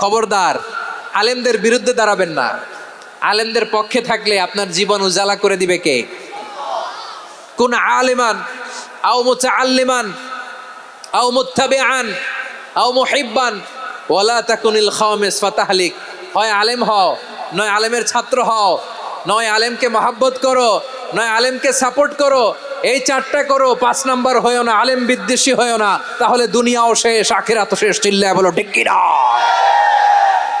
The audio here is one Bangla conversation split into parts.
খবরদার, আলেমদের বিরুদ্ধে দাঁড়াবেন না। আলেমদের পক্ষে থাকলে আপনার জীবন উজালা করে দিবে কে? কোন আলেমান খাওয়ামিস ফাতাহলিক। হয় আলেম হও, নয় আলেমের ছাত্র হও, নয় আলেমকে করো, নয় আলেমকে সাপোর্ট করো, এই চারটা করো, পাঁচ না, আলেম বিদ্বেষী না, তাহলে দুনিয়াও শেষ আখেরাত শেষ, চিল্লায় বলো ঢেকিরা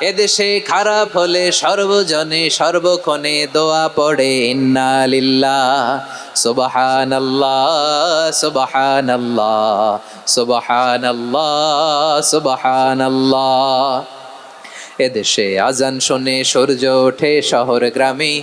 এদেশে খারাপ হলে সর্বজনে সর্বক্ষণে দোয়া পড়ে ইন্না লিল্লাহ সুবহান আল্লাহ সুবহান আল্লাহ সুবহান আল্লাহ সুবহান আল্লাহ এদেশে আজান শুনে, সূর্য ওঠে শহর গ্রামে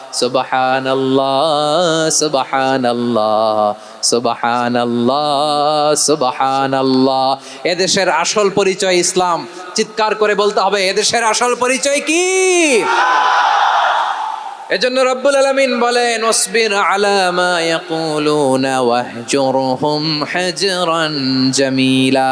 সুবহান আল্লাহ সুবহান আল্লাহ সুবহান আল্লাহ সুবহান আল্লাহ এদেশের আসল পরিচয় ইসলাম। চিৎকার করে বলতে হবে, এদেশের আসল পরিচয় কি? এজন্য রব্বুল আলামিন বলেন ওসবির আলা মা ইয়াকুলুনা ওয়াহজুরহুম হাজরান জামিলা।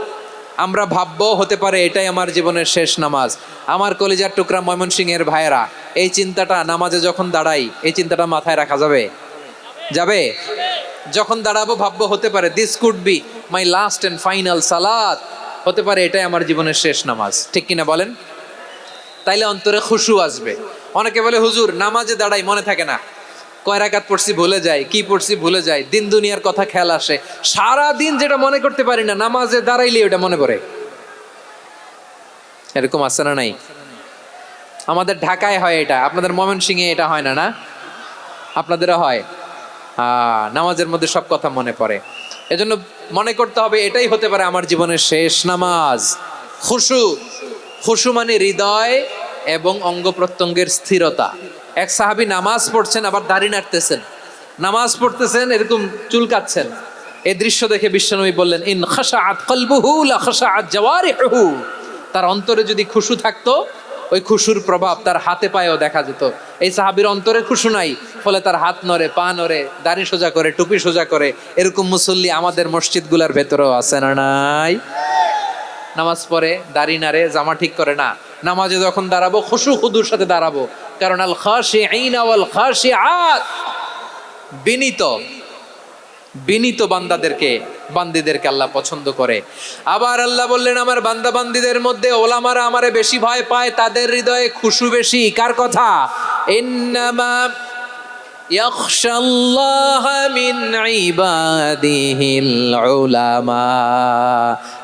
আমরা ভাববো হতে পারে এটাই আমার জীবনের শেষ নামাজ। আমার কলিজার টুকরা ময়মনসিংহের ভাইয়েরা, এই চিন্তাটা নামাজে যখন দাঁড়াই, এই চিন্তাটা মাথায় রাখা যাবে? যাবে? যখন দাঁড়াবো, ভাববো হতে পারে this could be my last and final salad হতে পারে এটাই আমার জীবনের শেষ নামাজ। ঠিক কিনা বলেন? তাইলে অন্তরে খুশু আসবে। অনেকে বলে, হুজুর, নামাজে দাঁড়াই মনে থাকে না। কয় রাকাত পড়ছি ভুলে যায় কি পড়ছি ভুলে যায় দিন দুনিয়ার কথা খেয়াল আসে। সারা দিন যেটা মনে করতে পারি না, নামাজে দাঁড়াইলে ওটা মনে পড়ে। এরকম আছে না নাই? আমাদের ঢাকায় হয় এটা, আপনাদের ময়মনসিংহে এটা হয় না না? আপনাদেরও হয়। নামাজের মধ্যে সব কথা মনে পড়ে। এজন্য মনে করতে হবে, এটাই হতে পারে আমার জীবনের শেষ নামাজ। খুশু খুশু মানে হৃদয় এবং অঙ্গ প্রত্যঙ্গের স্থিরতা। এক সাহাবী নামাজ পড়ছেন, আবার দাড়ি নাড়তেছেন। নামাজ পড়তেছেন, এরকম চুল চুলকাচ্ছেন এই দৃশ্য দেখে বিশ্বনবী বললেন, ইন খাশাআত কলবুহু লা খাশাআত জাওয়ারিহু তার অন্তরে যদি খুশু থাকতো, ওই খুশুর প্রভাব তার হাতে পায়েও দেখা যেত। এই সাহাবির অন্তরে খুশু নাই, ফলে তার হাত নড়ে, পা নড়ে, দাড়ি সোজা করে, টুপি সোজা করে, এরকম মুসল্লি আমাদের মসজিদগুলোর ভেতরেও আছে না নাই? নামাজ পড়ে, দাড়ি নাড়ে, জামা ঠিক করে না নামাজে যখন দাঁড়াবো, খুশু খুদুর সাথে দাঁড়াবো। কারণ আল খাসি আইন আল খাসি আত বিনীত বিনীত বান্দাদেরকে, বান্দিদেরকে আল্লাহ পছন্দ করে। আবার আল্লাহ বললেন, আমার বান্দা বান্দিদের মধ্যে ওলামারা আমারে বেশি ভয় পায়, তাদের হৃদয়ে খুশু বেশি। কার কথা? ইন্নামা ইয়াখশাল্লাহ মিন ইবাদিহিল উলামা।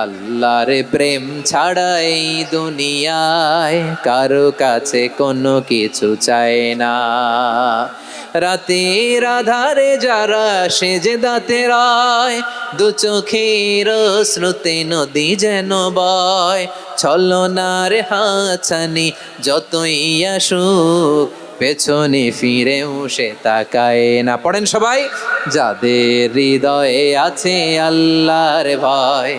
আল্লাহর প্রেম ছাড়া এই দুনিয়ায় কারও কাছে কোনো কিছু চায় না। রাতের আধারে যারা সেজে দাঁতে রায়, দু চোখের শ্রুতে নদী যেন বয়। ছলনার হাছানি যতই আসুক, পেছনে ফিরেও সে তাকায় না। পড়েন সবাই, যাদের হৃদয়ে আছে আল্লাহর ভয়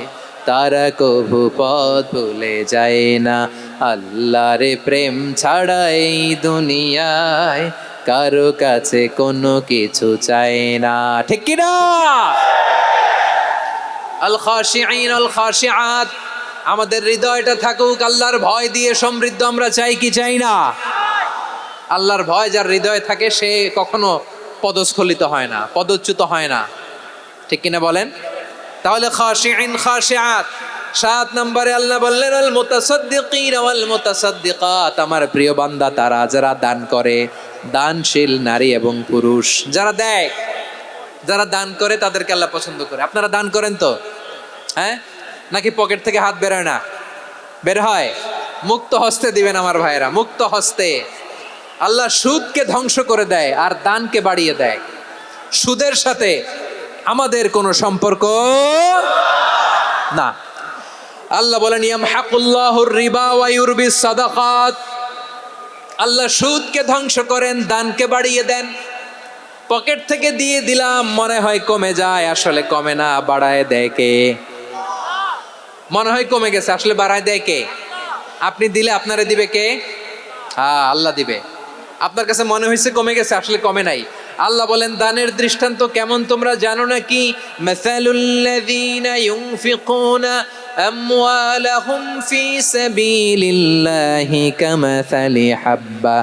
তারা কভু পথ ভুলে যায় না। আল্লাহর প্রেম ছাড়া এই দুনিয়ায় কারও কাছে কোনো কিছু চায় না। ঠিক কিনা? আল খাশিঈন আল খাশিআত আমাদের হৃদয়টা থাকুক, আল্লাহর ভয় দিয়ে সমৃদ্ধ আমরা চাই কি চাই না? আল্লাহর ভয় যার হৃদয়ে থাকে, সে কখনো পদস্খলিত হয় না, পদচ্যুত হয় না। ঠিক কিনা বলেন? তাহলে খাশিঈন খাশিআত। সাত নম্বরে আল্লাহ বললেন, আল মুতাসাদ্দিকিন ওয়াল মুতাসাদ্দিকাত। আমার প্রিয় বান্দা, তারা যারা দান করে, দানশীল নারী এবং পুরুষ, যারা দেয়, যারা দান করে, তাদেরকে আল্লাহ পছন্দ করে। আপনারা দান করেন তো? হ্যাঁ? নাকি পকেট থেকে হাত বেরোয় না? বের হয়? মুক্ত হস্তে দিবেন আমার ভাইয়েরা, মুক্ত হস্তে। আল্লাহ সুদকে ধ্বংস করে দেয় আর দানকে বাড়িয়ে দেয়। সুদের সাথে আমাদের কোনো সম্পর্ক না। আল্লাহ বলেন, ইয়ামহাকুল্লাহুর রিবা ওয়া ইউরবিস সাদাকাত। আল্লাহ সুদকে ধ্বংস করেন, দানকে বাড়িয়ে দেন। পকেট থেকে দিয়ে দিলাম, মনে হয় কমে যায়, আসলে কমে না, বাড়ায় দেয় কে? মনে হয় কমে গেছে, আসলে বাড়ায় দেয় কে? আপনি দিলে আপনারে দিবে কে? হ্যাঁ আল্লাহ দিবে। আপনার কাছে মনে হয়েছে কমে গেছে, আসলে কমে নাই। আল্লাহ বলেন, দানের দৃষ্টান্ত কেমন তোমরা জানো না কি মাসালুল্লাযীনা ইউনফিকুনা আমওয়ালাহুম ফি সাবিলিল্লাহি কামাসালি হাব্বা,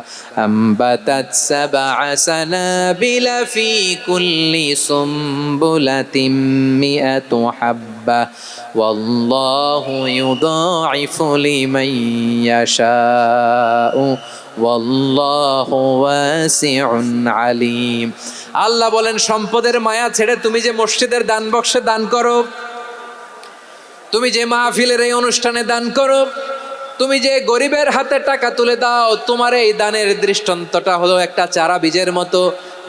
আমবাতাত সাবআ সানাবিলা ফি কুল্লি সুম্বুলাতিম মিআতু হাব্বা, ওয়াল্লাহু ইউদাইফু লিমান ইয়াশাউ। আলিম। আল্লাহ বলেন, সম্পদের মায়া ছেড়ে তুমি যে মসজিদের দান বক্সে দান করো, তুমি যে মাহফিলের এই অনুষ্ঠানে দান করো, তুমি যে গরিবের হাতে টাকা তুলে দাও, তোমার এই দানের দৃষ্টান্তটা হলো একটা চারা বীজের মতো।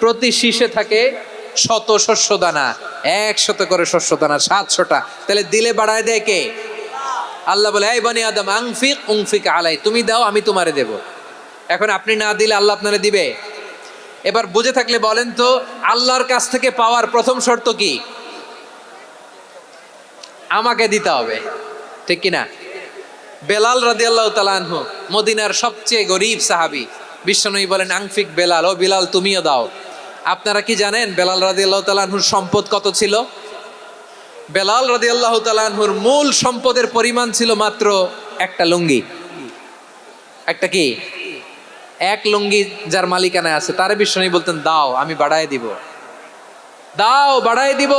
প্রতি শীষে থাকে শত শস্য দানা একশত করে শস্য দানা সাতশোটা। তাহলে দিলে বাড়ায় দেয় কে? আল্লাহ বলে, এই বনি আদম, আংফিক, উংফিক আলাই তুমি দাও, আমি তোমারে দেব। এখন আপনি না দিলে আল্লাহ আপনারে দিবে? এবার বুঝে থাকলে বলেন তো, আল্লাহর কাছ থেকে পাওয়ার প্রথম শর্ত কি? আমাকে দিতে হবে। ঠিক কিনা? বেলাল রাদি আল্লাহ তালানহু মদিনার সবচেয়ে গরিব সাহাবি, বিশ্বনবী বলেন, আংফিক বেলাল, ও বিলাল, তুমিও দাও। আপনারা কি জানেন বেলাল রাদি আল্লাহ তালানহুর সম্পদ কত ছিল? বেলাল রাদি আল্লাহ মূল সম্পদের পরিমাণ ছিল মাত্র একটা লুঙ্গি। একটা কি? এক লুঙ্গি যার মালিকানায় আছে। তারে বিশ্বনবী বলতেন, দাও, আমি বাড়ায় দিব। দাও বাড়ায় দিব।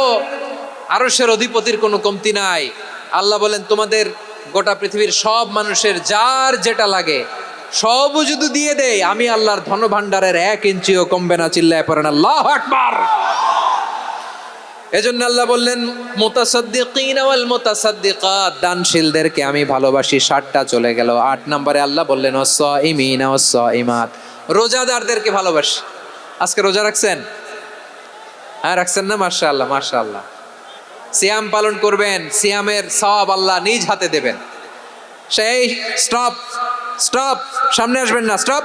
আরশের অধিপতির কোনো কমতি নাই। আল্লাহ বলেন, তোমাদের গোটা পৃথিবীর সব মানুষের যার যেটা লাগে সব যদি দিয়ে দেয় আমি আল্লাহর ধন ভাণ্ডারের এক ইঞ্চিও কমবে না, চিল্লায় পড়েন আল্লাহ আকবার। এজন্য আল্লাহ বললেন, মোতাসাদ্দিকিন ওয়াল মোতাসাদ্দিকাত। দানশীলদেরকে আমি ভালোবাসি, ষাটটা চলে গেল। আট নম্বরে আল্লাহ বললেন ওয়াসসাইমিন ওয়াসসাইমাত রোজাদারদেরকে ভালোবাসি। আজকে রোজা রাখছেন? হ্যাঁ রাখছেন না? মাশাআল্লাহ মাশাআল্লাহ। সিয়াম পালন করবেন, সিয়ামের সওয়াব আল্লাহ নিজ হাতে দেবেন। সেই স্টপ স্টপ, সামনে আসবেন না, স্টপ।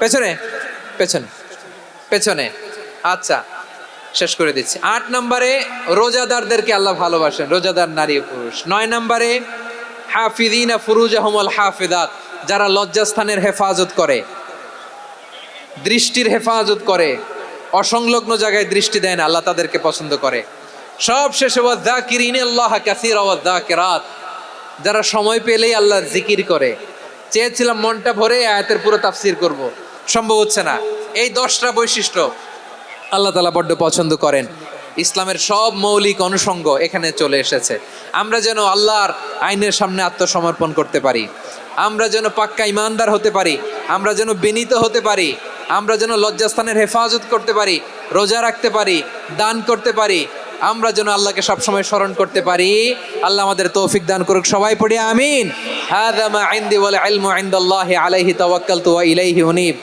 পেছনে পেছনে পেছনে। আচ্ছা শেষ করে দিচ্ছি। আট নম্বরে রোজাদারদেরকে আল্লাহ ভালোবাসেন, রোজাদার নারী পুরুষ। নয় নম্বরে হাফিদিনা ফুরুজ আহমল হাফিদাত, যারা লজ্জাস্থানের হেফাজত করে, দৃষ্টির হেফাজত করে, অসংলগ্ন জায়গায় দৃষ্টি দেয় না আল্লাহ তাদেরকে পছন্দ করে। সব শেষে ওয়াদ্দাকিরিন আল্লাহ কাসির ওয়াদ্দাকিরাত যারা সময় পেলেই আল্লাহ জিকির করে চেয়েছিলাম মনটা ভরে আয়াতের পুরো তাফসির করব। সম্ভব হচ্ছে না। এই দশটা বৈশিষ্ট্য আল্লাহ তালা বড্ড পছন্দ করেন। ইসলামের সব মৌলিক অনুষঙ্গ এখানে চলে এসেছে। আমরা যেন আল্লাহর আইনের সামনে আত্মসমর্পণ করতে পারি। আমরা যেন পাক্কা ইমানদার হতে পারি। আমরা যেন বিনীত হতে পারি। আমরা যেন লজ্জাস্থানের হেফাজত করতে পারি। রোজা রাখতে পারি। দান করতে পারি। আমরা যেন আল্লাহকে সবসময় স্মরণ করতে পারি। আল্লাহ আমাদের তৌফিক দান করুক, সবাই পড়ি আমিন। হাদা মা ইনদি ওয়াল ইলমু ইনদাল্লাহি আলাইহি তাওয়াক্কালতু ওয়া ইলাইহি উনীব।